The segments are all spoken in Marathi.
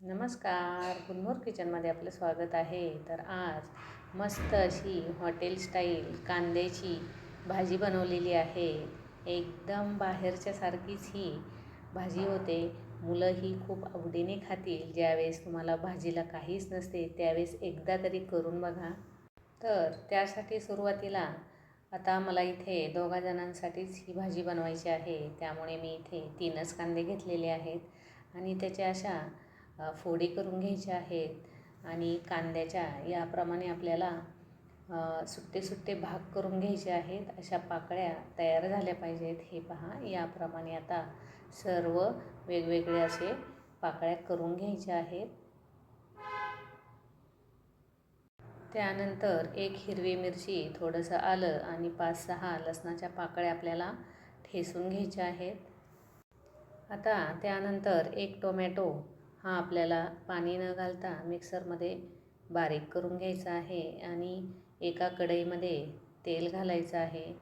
नमस्कार. गुलमोर किचनमध्ये आपलं स्वागत आहे. तर आज मस्त अशी हॉटेल स्टाईल कांद्याची भाजी बनवलेली आहे. एकदम बाहेरच्या सारखीच ही भाजी होते. मुलं ही खूप आवडीने खातील. ज्यावेळेस तुम्हाला भाजीला काहीच नसते त्यावेळेस एकदा तरी करून बघा. तर त्यासाठी सुरुवातीला आता मला इथे दोघा जणांसाठीच ही भाजी बनवायची आहे. त्यामुळे मी इथे तीनच कांदे घेतलेले आहेत. आणि त्याच्या अशा फोडी करून घ्यायच्या आहेत आणि कांद्याच्या याप्रमाणे आपल्याला सुट्टे सुट्टे भाग करून घ्यायचे आहेत. अशा पाकळ्या तयार झाल्या पाहिजेत. हे पहा याप्रमाणे आता सर्व वेगवेगळे असे पाकळ्या करून घ्यायच्या आहेत. त्यानंतर एक हिरवी मिरची थोडंसं आलं आणि पाच सहा लसणाच्या पाकळ्या आपल्याला ठेसून घ्यायच्या आहेत. आता त्यानंतर एक टोमॅटो हा आपल्याला पाणी न घालता मिक्सरमध्ये बारीक करून घ्यायचा आहे आणि एका कढईमध्ये तेल घालायचं आहे.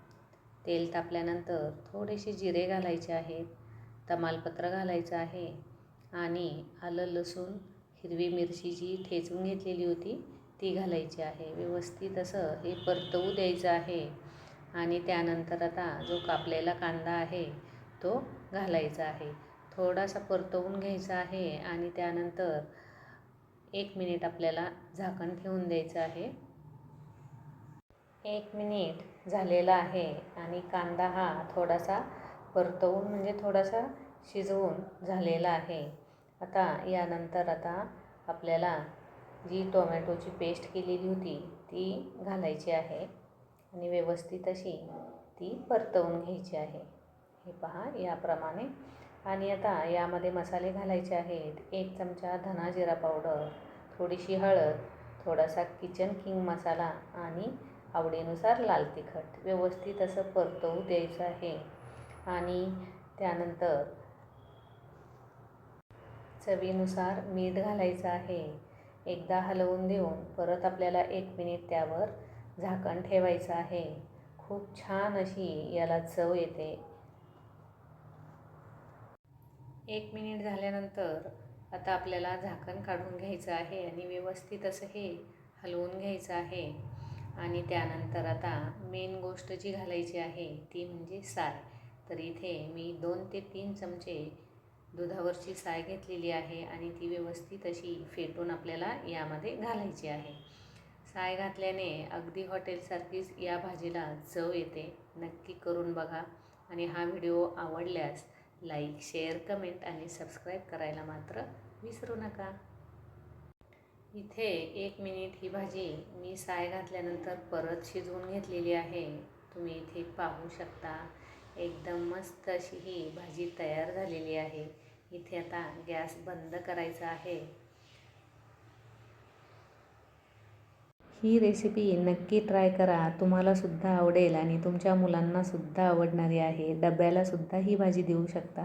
तेल तापल्यानंतर थोडेसे जिरे घालायचे आहेत तमालपत्र घालायचं आहे आणि आलं लसूण हिरवी मिरची जी ठेचून घेतलेली होती ती घालायची आहे. व्यवस्थित असं हे परतवू द्यायचं आहे आणि त्यानंतर आता जो कापलेला कांदा आहे तो घालायचा आहे. थोडासा परतवून घ्यायचा आहे आणि त्यानंतर एक मिनिट आपल्याला झाकण ठेवून द्यायचं आहे. एक मिनिट झालेला आहे आणि कांदा हा थोडासा परतवून म्हणजे थोडासा शिजवून झालेला आहे. आता यानंतर आता आपल्याला जी टोमॅटोची पेस्ट केलेली होती ती घालायची आहे आणि व्यवस्थित अशी ती परतवून घ्यायची आहे. हे पहा याप्रमाणे आणि आता यामध्ये मसाले घालायचे आहेत. एक चमचा धना जिरा पावडर थोडीशी हळद थोडासा किचन किंग मसाला आणि आवडीनुसार लाल तिखट. व्यवस्थित असं परतवू द्यायचं आहे. आणि त्यानंतर चवीनुसार मीठ घालायचं आहे. एकदा हलवून देऊन परत आपल्याला एक मिनिट त्यावर झाकण ठेवायचं आहे. खूप छान अशी याला चव येते. एक मिनिट झाल्यानंतर आता आपल्याला झाकण काढून घ्यायचं आहे आणि व्यवस्थित असं हे हलवून घ्यायचं आहे. आणि त्यानंतर आता मेन गोष्ट जी घालायची आहे ती म्हणजे साय. तर इथे मी दोन ते तीन चमचे दुधावरची साय घेतलेली आहे आणि ती व्यवस्थित अशी फेटून आपल्याला यामध्ये घालायची आहे. साय घातल्याने अगदी हॉटेलसारखीच या भाजीला चव येते. नक्की करून बघा. आणि हा व्हिडिओ आवडल्यास लाईक शेअर कमेंट आणि सबस्क्राईब करायला मात्र विसरू नका. इथे एक मिनिट ही भाजी मी साय घातल्यानंतर परत शिजवून घेतलेली आहे. तुम्ही इथे पाहू शकता एकदम मस्त अशी ही भाजी तयार झालेली आहे. इथे आता गॅस बंद करायचा आहे. ही रेसिपी नक्की ट्राय करा. तुम्हालासुद्धा आवडेल आणि तुमच्या मुलांनासुद्धा आवडणारी आहे. डब्याला सुद्धा ही भाजी देऊ शकता.